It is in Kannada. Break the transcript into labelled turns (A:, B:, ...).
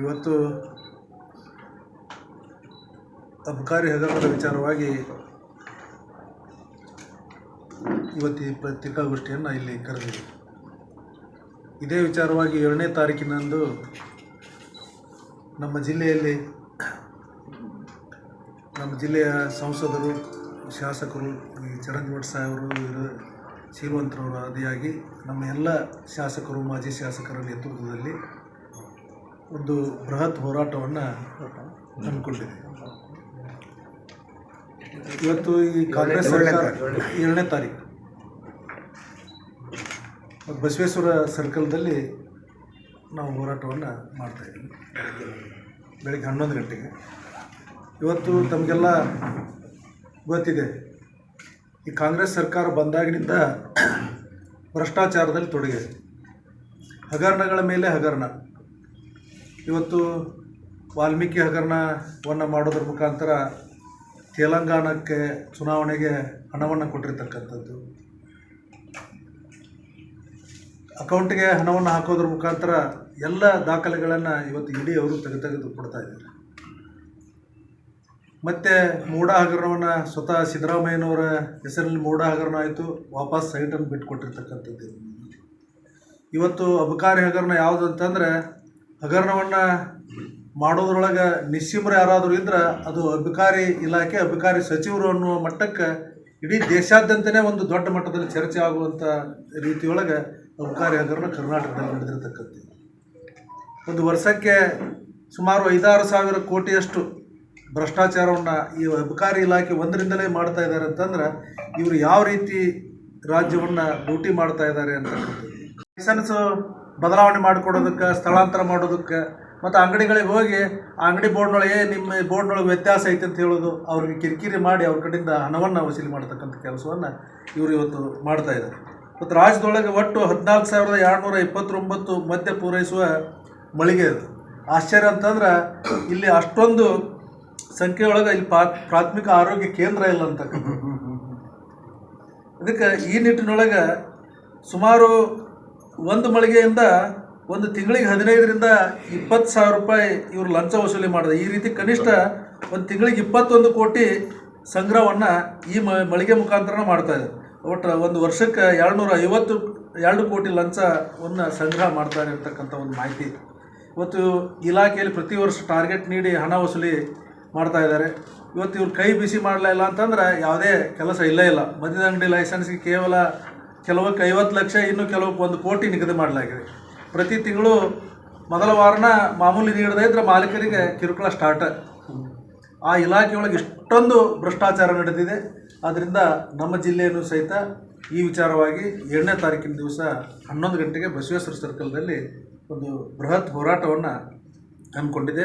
A: ಇವತ್ತು ಅಬ್ಕಾರಿ ಹಗರಣದ ವಿಚಾರವಾಗಿ ಇವತ್ತು ಈ ಪತ್ರಿಕಾಗೋಷ್ಠಿಯನ್ನು ಇಲ್ಲಿ ಕರೆದಿದೆ. ಇದೇ ವಿಚಾರವಾಗಿ ಎರಡನೇ ತಾರೀಕಿನಂದು ನಮ್ಮ ಜಿಲ್ಲೆಯಲ್ಲಿ ನಮ್ಮ ಜಿಲ್ಲೆಯ ಸಂಸದರು, ಶಾಸಕರು, ಈ ಚರಂಜೀವಟ್ ಸಾಹೇಬರು ಇವರು ಶೀಲವಂತರವರು ಆದಿಯಾಗಿ ನಮ್ಮ ಎಲ್ಲ ಶಾಸಕರು, ಮಾಜಿ ಶಾಸಕರ ನೇತೃತ್ವದಲ್ಲಿ ಒಂದು ಬೃಹತ್ ಹೋರಾಟವನ್ನು ಹಮ್ಮಿಕೊಂಡಿದೆ. ಇವತ್ತು ಈ ಕಾಂಗ್ರೆಸ್ ಸರ್ಕಾರ ಏಳನೇ ತಾರೀಕು. ಬಸವೇಶ್ವರ ಸರ್ಕಲ್ದಲ್ಲಿ ನಾವು ಹೋರಾಟವನ್ನು ಮಾಡ್ತಾಯಿದ್ದೀವಿ ಬೆಳಗ್ಗೆ ಹನ್ನೊಂದು ಗಂಟೆಗೆ. ಇವತ್ತು ತಮಗೆಲ್ಲ ಗೊತ್ತಿದೆ ಈ ಕಾಂಗ್ರೆಸ್ ಸರ್ಕಾರ ಬಂದಾಗಿನಿಂದ ಭ್ರಷ್ಟಾಚಾರದಲ್ಲಿ ತೊಡಗಿದೆ. ಹಗರಣಗಳ ಮೇಲೆ ಹಗರಣ. ಇವತ್ತು ವಾಲ್ಮೀಕಿ ಹಗರಣವನ್ನು ಮಾಡೋದ್ರ ಮುಖಾಂತರ ತೆಲಂಗಾಣಕ್ಕೆ ಚುನಾವಣೆಗೆ ಹಣವನ್ನು ಕೊಟ್ಟಿರ್ತಕ್ಕಂಥದ್ದು. ಅಕೌಂಟ್ಗೆ ಹಣವನ್ನು ಹಾಕೋದ್ರ ಮುಖಾಂತರ ಎಲ್ಲ ದಾಖಲೆಗಳನ್ನು ಇವತ್ತು ಇಡೀ ಅವರು ತೆಗೆ ತೆಗೆದು ಕೊಡ್ತಾ ಇದ್ದಾರೆ. ಮತ್ತು ಮೂಡ ಹಗರಣವನ್ನು ಸ್ವತಃ ಸಿದ್ದರಾಮಯ್ಯನವರ ಹೆಸರಲ್ಲಿ ಮೂಡ ಹಗರಣ ಆಯಿತು, ವಾಪಸ್ ಸೈಟನ್ನು ಬಿಟ್ಟುಕೊಟ್ಟಿರ್ತಕ್ಕಂಥದ್ದು ಇವತ್ತು ಅಬಕಾರಿ ಹಗರಣ ಯಾವುದು ಅಂತಂದರೆ ಹಗರಣವನ್ನು ಮಾಡೋದ್ರೊಳಗೆ ನಿಸ್ಸೀಮರು ಯಾರಾದರೂ ಇದ್ರೆ ಅದು ಅಬಕಾರಿ ಇಲಾಖೆ, ಅಬಕಾರಿ ಸಚಿವರು ಅನ್ನುವ ಮಟ್ಟಕ್ಕೆ ಇಡೀ ದೇಶಾದ್ಯಂತನೇ ಒಂದು ದೊಡ್ಡ ಮಟ್ಟದಲ್ಲಿ ಚರ್ಚೆ ಆಗುವಂಥ ರೀತಿಯೊಳಗೆ ಅಬಕಾರಿ ಹಗರಣ ಕರ್ನಾಟಕದಲ್ಲಿ ನಡೆದಿರತಕ್ಕಂಥದ್ದು. ಒಂದು ವರ್ಷಕ್ಕೆ ಸುಮಾರು ಐದಾರು ಸಾವಿರ ಕೋಟಿಯಷ್ಟು ಭ್ರಷ್ಟಾಚಾರವನ್ನು ಈ ಅಬಕಾರಿ ಇಲಾಖೆ ಒಂದರಿಂದಲೇ ಮಾಡ್ತಾ ಇದ್ದಾರೆ ಅಂತಂದ್ರೆ ಇವರು ಯಾವ ರೀತಿ ರಾಜ್ಯವನ್ನು ಲೂಟಿ ಮಾಡ್ತಾ ಇದ್ದಾರೆ ಅಂತಕ್ಕಂಥದ್ದು. ಬದಲಾವಣೆ ಮಾಡಿಕೊಡೋದಕ್ಕೆ ಸ್ಥಳಾಂತರ ಮಾಡೋದಕ್ಕೆ ಮತ್ತು ಅಂಗಡಿಗಳಿಗೆ ಹೋಗಿ ಆ ಅಂಗಡಿ ಬೋರ್ಡ್ನೊಳಗೆ ನಿಮ್ಮ ಬೋರ್ಡ್ನೊಳಗೆ ವ್ಯತ್ಯಾಸ ಐತೆ ಅಂತ ಹೇಳೋದು ಅವ್ರಿಗೆ ಕಿರಿಕಿರಿ ಮಾಡಿ ಅವ್ರ ಕಡೆಯಿಂದ ಹಣವನ್ನು ವಸೂಲಿ ಮಾಡ್ತಕ್ಕಂಥ ಕೆಲಸವನ್ನು ಇವರು ಇವತ್ತು ಮಾಡ್ತಾ ಇದ್ದಾರೆ. ಮತ್ತು ರಾಜ್ಯದೊಳಗೆ ಒಟ್ಟು ಹದಿನಾಲ್ಕು ಸಾವಿರದ ಎರಡುನೂರ ಇಪ್ಪತ್ತೊಂಬತ್ತು ಮದ್ಯ ಪೂರೈಸುವ ಮಳಿಗೆ ಅದು. ಆಶ್ಚರ್ಯ ಅಂತಂದ್ರೆ ಇಲ್ಲಿ ಅಷ್ಟೊಂದು ಸಂಖ್ಯೆಯೊಳಗೆ ಇಲ್ಲಿ ಪಾ ಪ್ರಾಥಮಿಕ ಆರೋಗ್ಯ ಕೇಂದ್ರ ಇಲ್ಲ ಅಂತಕ್ಕಂಥದ್ದು. ಅದಕ್ಕೆ ಈ ನಿಟ್ಟಿನೊಳಗೆ ಸುಮಾರು ಒಂದು ಮಳಿಗೆಯಿಂದ ಒಂದು ತಿಂಗಳಿಗೆ ಹದಿನೈದರಿಂದ ಇಪ್ಪತ್ತು ಸಾವಿರ ರೂಪಾಯಿ ಇವರು ಲಂಚ ವಸೂಲಿ ಮಾಡಿದೆ. ಈ ರೀತಿ ಕನಿಷ್ಠ ಒಂದು ತಿಂಗಳಿಗೆ ಇಪ್ಪತ್ತೊಂದು ಕೋಟಿ ಸಂಗ್ರಹವನ್ನು ಈ ಮಳಿಗೆ ಮುಖಾಂತರ ಮಾಡ್ತಾ ಇದೆ. ಒಟ್ಟು ಒಂದು ವರ್ಷಕ್ಕೆ ಎರಡುನೂರ ಐವತ್ತು, ಎರಡು ಕೋಟಿ ಲಂಚವನ್ನು ಸಂಗ್ರಹ ಮಾಡ್ತಾರೆ ಇರತಕ್ಕಂಥ ಒಂದು ಮಾಹಿತಿ. ಇವತ್ತು ಇಲಾಖೆಯಲ್ಲಿ ಪ್ರತಿ ವರ್ಷ ಟಾರ್ಗೆಟ್ ನೀಡಿ ಹಣ ವಸೂಲಿ ಮಾಡ್ತಾ ಇದ್ದಾರೆ. ಇವತ್ತು ಇವ್ರು ಕೈ ಬಿಸಿ ಮಾಡಲಿಲ್ಲ ಅಂತಂದ್ರೆ ಯಾವುದೇ ಕೆಲಸ ಇಲ್ಲೇ ಇಲ್ಲ. ಮದ್ಯದ ಅಂಗಡಿ ಲೈಸೆನ್ಸ್ಗೆ ಕೇವಲ ಕೆಲವಕ್ಕೆ ಐವತ್ತು ಲಕ್ಷ, ಇನ್ನು ಕೆಲವಕ್ಕೆ ಒಂದು ಕೋಟಿ ನಿಗದಿ ಮಾಡಲಾಗಿದೆ. ಪ್ರತಿ ತಿಂಗಳು ಮೊದಲ ವಾರನ ಮಾಮೂಲಿ ನೀಡದೇ ಇದ್ರೆ ಮಾಲೀಕರಿಗೆ ಕಿರುಕುಳ ಸ್ಟಾರ್ಟ್. ಆ ಇಲಾಖೆಯೊಳಗೆ ಇಷ್ಟೊಂದು ಭ್ರಷ್ಟಾಚಾರ ನಡೆದಿದೆ. ಆದ್ದರಿಂದ ನಮ್ಮ ಜಿಲ್ಲೆಯನ್ನು ಸಹಿತ ಈ ವಿಚಾರವಾಗಿ ಏಳನೇ ತಾರೀಕಿನ ದಿವಸ ಹನ್ನೊಂದು ಗಂಟೆಗೆ ಬಸವೇಶ್ವರ ಸರ್ಕಲ್ದಲ್ಲಿ ಒಂದು ಬೃಹತ್ ಹೋರಾಟವನ್ನು ಹಮ್ಮಿಕೊಂಡಿದೆ.